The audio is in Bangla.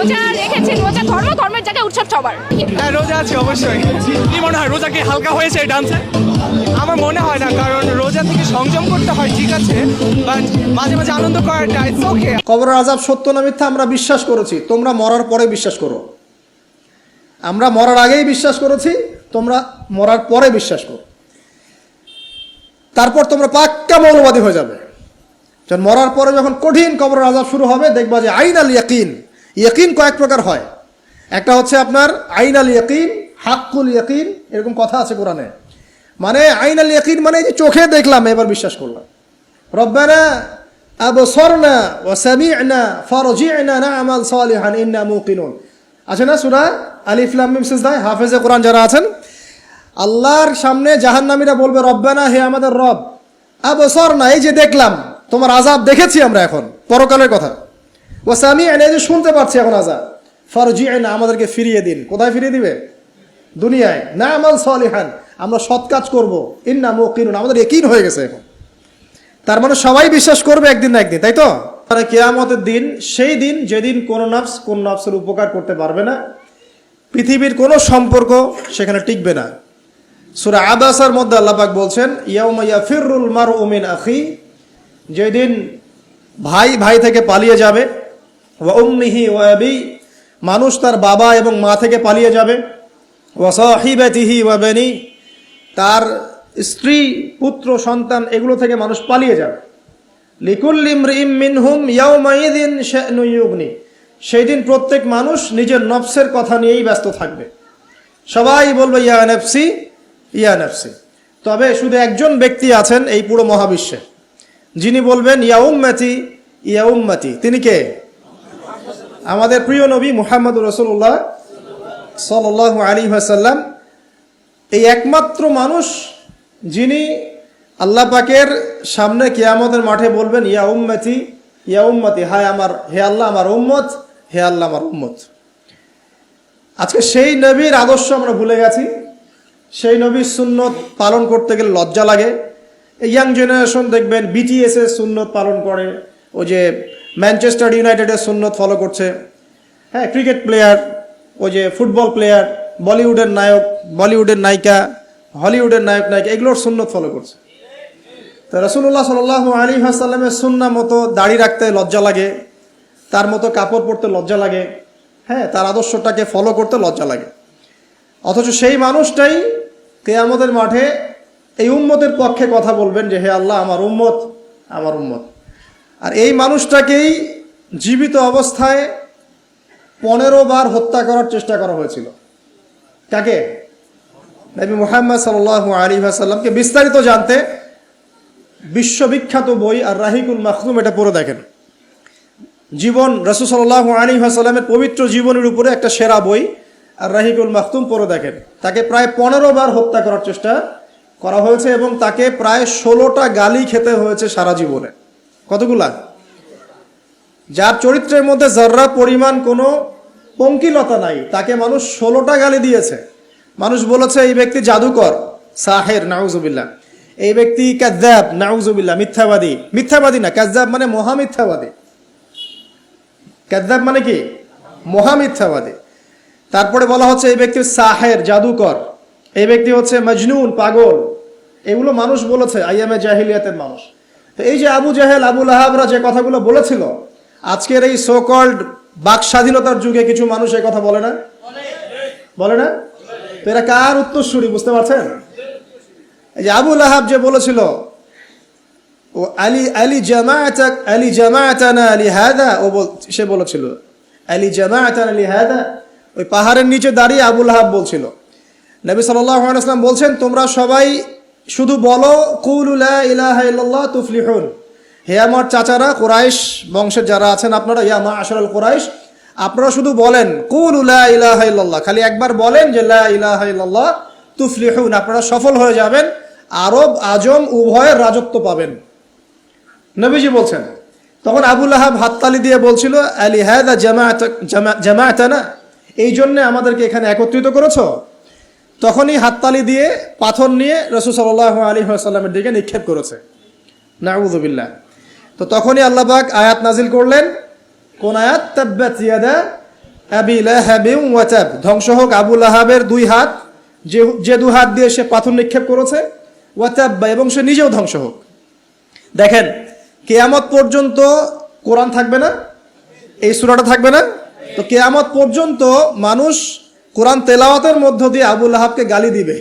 রোজা রেখেছি রোজা ধর্ম ধর্মের জায়গায় উৎসব সবার। হ্যাঁ রোজা আছে অবশ্যই। কি মনে হয় রোজা কি হালকা হয়েছে এই ডান্সে আমার মনে হয় না কারণ রোজা থেকে সংযম করতে হয় ঠিক আছে বাট মাঝে মাঝে আনন্দ করাটা ইটস ওকে কবরের আজাব সত্য না মিথ্যা আমরা বিশ্বাস করেছি তোমরা মরার পরে বিশ্বাস করো। আমরা মরার আগেই বিশ্বাস করেছি তোমরা মরার পরে বিশ্বাস করো। তারপর তোমরা পাক্কা মৌলবাদী হয়ে যাবে। যখন মরার পরে যখন কঠিন কবর আজাব শুরু হবে দেখবা যে আইন আল ইয়াকিন ইয়াকিন কয়েক প্রকার হয়। একটা হচ্ছে আপনার আইন আল ইয়াকিন, হাক্কুল ইয়াকিন, এরকম কথা আছে কোরআনে। মানে আইন আল ইয়াকিন মানে যে চোখে দেখলাম, এবার বিশ্বাস করলাম। রব্বানা আবসরনা ওয়া সামি'না ফারজি'না না'মাল সালিহান, ইন্না মুকিনুন। আছে না সূরা? লাম, মিম, সিজদায় হাফেজে কোরআন যারা আছেন, আল্লাহর সামনে জাহান্নামীরা বলবে, রব্বানা, হে আমাদের রব, আবসরনা, এই যে দেখলাম, তোমার আযাব দেখেছি আমরা এখন, পরকালের কথা। ওয়া সামি'না এই যে শুনতে পাচ্ছি এখন আযাব ফারজি'না আমাদেরকে ফিরিয়ে দিন। কোথায় ফিরিয়ে দিবে? দুনিয়ায়। না'মাল সালিহান, আমরা সৎ কাজ করব। ইন্না মুকিনুন, আমাদের ইয়াকিন হয়ে গেছে এখন। তার মানে সবাই বিশ্বাস করবে একদিন না একদিন, তাই তো? তারা কেয়ামতের দিন, সেই দিন, যেদিন কোনো নফস কোন নফসের উপকার করতে পারবে না, পৃথিবীর কোনো সম্পর্ক সেখানে টিকবে না। সুরা আবাসার মধ্যে আল্লাপাক বলছেন ইয়াউমাইয়া ফিরুল মার উমিন আখি, যেদিন ভাই ভাই থেকে পালিয়ে যাবে ওয়া উম্মিহি ওয়া মানুষ তার বাবা এবং মা থেকে পালিয়ে যাবে। ওয়া সাহিবাতিহি ওয়া বেনি, তার স্ত্রী, পুত্র, সন্তান, এগুলো থেকে মানুষ পালিয়ে যাবে। লিকুল্লিম রিম মিনহুম সেই দিন প্রত্যেক মানুষ নিজের নফসের কথা নিয়েই ব্যস্ত থাকবে। সবাই বলবে, ইয়া নেফসি ইয়া নেফসি। তবে শুধু একজন ব্যক্তি আছেন এই পুরো মহাবিশ্বে। যিনি বলবেন ইয়া উম্মতি ইয়া তিনি কে? আমাদের প্রিয় নবী মুহাম্মদ রসুল্লাহ সাল্লাহ আলী হাসাল্লাম এই একমাত্র মানুষ যিনি আল্লাহ পাকের সামনে কিয়ামতের মাঠে বলবেন, ইয়া উম্মতি ইয়া উম্মতি, হায় আমার, হে আল্লাহ আমার উম্মত, হে আল্লাহ আমার উম্মত। আজকে সেই নবীর আদর্শ আমরা ভুলে গেছি। সেই নবীর সুন্নত পালন করতে গেলে লজ্জা লাগে। ইয়াং জেনারেশন দেখবেন বিটিএস এর সুন্নত পালন করে। ও যে ম্যানচেস্টার ইউনাইটেডের সুন্নত ফলো করছে। হ্যাঁ ক্রিকেট প্লেয়ার ওই যে ফুটবল প্লেয়ার বলিউডের নায়ক বলিউডের নায়িকা হলিউডের নায়ক, নায়িকা, এগুলোর সুন্নত ফলো করছে। তো রসুল্লাহ সাল আলী হাসাল্লামের সুন্না মতো দাড়ি রাখতে লজ্জা লাগে, তার মতো কাপড় পরতে লজ্জা লাগে হ্যাঁ তার আদর্শটাকে ফলো করতে লজ্জা লাগে। অথচ সেই মানুষটাই কেয়ামতের মাঠে এই উম্মতের পক্ষে কথা বলবেন যে, হে আল্লাহ, আমার উম্মত আমার উম্মত। আর এই মানুষটাকেই জীবিত অবস্থায় পনেরো বার হত্যা করার চেষ্টা করা হয়েছিল। কাকে? নবী মুহাম্মদ সাল আলী সাল্লামকে বিস্তারিত জানতে বিশ্ববিখ্যাত বই আর রাহিকুল মাখদুম এটা পড়ে দেখেন। জীবন, রসুল সাল্লাহ আলী সাল্লামের পবিত্র জীবনের উপরে একটা সেরা বই আর রাহিকুল মাখতুম পড়ে দেখেন। তাকে প্রায় পনেরো বার হত্যা করার চেষ্টা করা হয়েছে এবং তাকে প্রায় ষোলোটা গালি খেতে হয়েছে সারা জীবনে। কতগুলা? যার চরিত্রের মধ্যে জর্রা পরিমাণ কোনো পঙ্কিলতা নাই, তাকে মানুষ ষোলোটা গালি দিয়েছে। মানুষ বলেছে, এই ব্যক্তি জাদুকর, সাহের, নাউজুবিল্লাহ। এই ব্যক্তি কাজাব নাউজুবিল্লাহ, মিথ্যাবাদী। মিথ্যাবাদী না কাজাব মানে মহামিথ্যাবাদী। কাজাব মানে কি? মহামিথ্যাবাদী। তারপরে বলা হচ্ছে, এই ব্যক্তি সাহের, জাদুকর। এই ব্যক্তি হচ্ছে মজনুন, পাগল। এগুলো মানুষ বলেছে, আইয়ামে জাহিলিয়াতের মানুষ। এই যে আবু জাহেল আবুল আহাবরা যে কথাগুলো বলেছিল, আজকের এই সোকল্ড বাক স্বাধীনতার যুগে কিছু মানুষ এই কথা বলে না? বলে না? তো এরা কার উত্তরসূরি, বুঝতে পারছেন? এই যে আবুল আহাব যে বলেছিল, ও আলী আলী জামাআতাক আলী জামাআতানা আলী হাদা, ও বল, সে বলেছিল, আলী জামাআতানা আলী হাদা, ওই পাহাড়ের নিচে দাঁড়িয়ে আবুল আহাব বলছিল। নবী আলাইহি বলছেন, তোমরা সবাই শুধু বলো, কুলু লা ইলাহা ইল্লাল্লাহ তুফলিহুন। হে আমার চাচারা, কোরাইশ বংশের যারা আছেন আপনারা, ইয়া মা আশরাল কোরাইশ, আপনারা শুধু বলেন, কুলু লা ইলাহা ইল্লাল্লাহ। খালি একবার বলেন যে লা ইলাহা ইল্লাল্লাহ তুফলিহুন, আপনারা সফল হয়ে যাবেন, আরব, আজম, উভয়ের রাজত্ব পাবেন। নবীজি বলছেন, তখন আবুল আহাব হাততালি দিয়ে বলছিল, আলী হায়দা জামায়াত জামায়াতানা এই জন্যে আমাদেরকে এখানে একত্রিত করেছ? তখনই হাততালি দিয়ে পাথর নিয়ে রসুল সাল্লাহ আলী সাল্লামের দিকে নিক্ষেপ করেছে। নাউজুবিল্লাহ তো তখনই আল্লাহবাক আয়াত নাজিল করলেন, কোন আয়াত? তাব্বাত ইয়াদা আবি লাহাবিন ওয়াতাব ধ্বংস হোক আবু লাহাবের দুই হাত, যে যে দু হাত দিয়ে সে পাথর নিক্ষেপ করেছে ওয়াতাব এবং সে নিজেও ধ্বংস হোক। দেখেন, কেয়ামত পর্যন্ত কোরআন থাকবে না, এই সুরাটা থাকবে না। তো কেয়ামত পর্যন্ত মানুষ কোরআন তেলাওয়াতের মধ্য দিয়ে আবুল আহাবকে গালি দিবে।